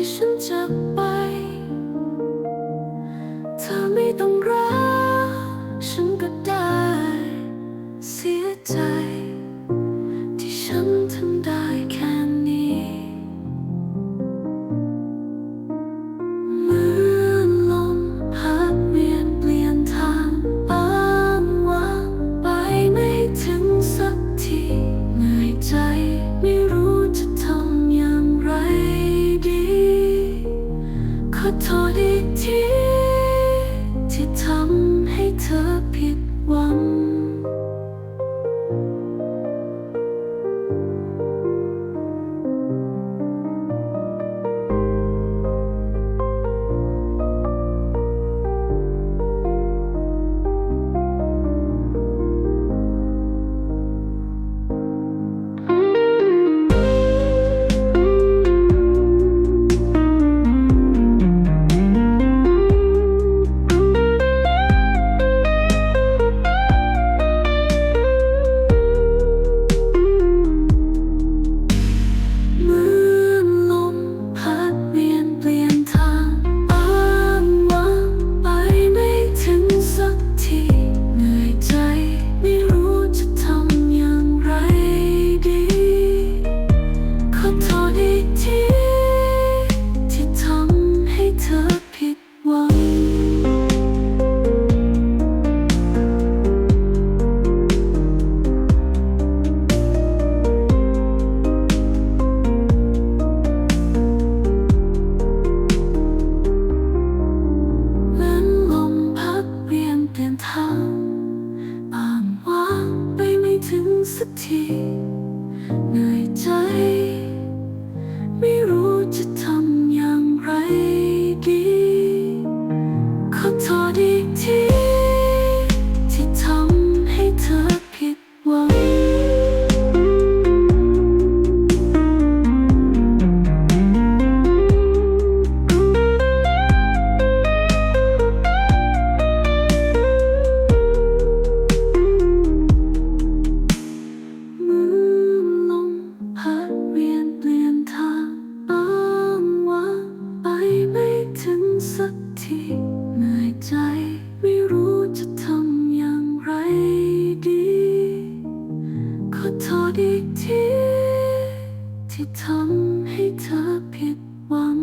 ที่ฉันจากไป เธอไม่ต้องรัก ฉันก็ได้ เสียใจ 从 ข้างอ่างวางไปไม่ถึงสักทีเหนื่อยใจ อดอีกทีที่ทำให้เธอผิดหวัง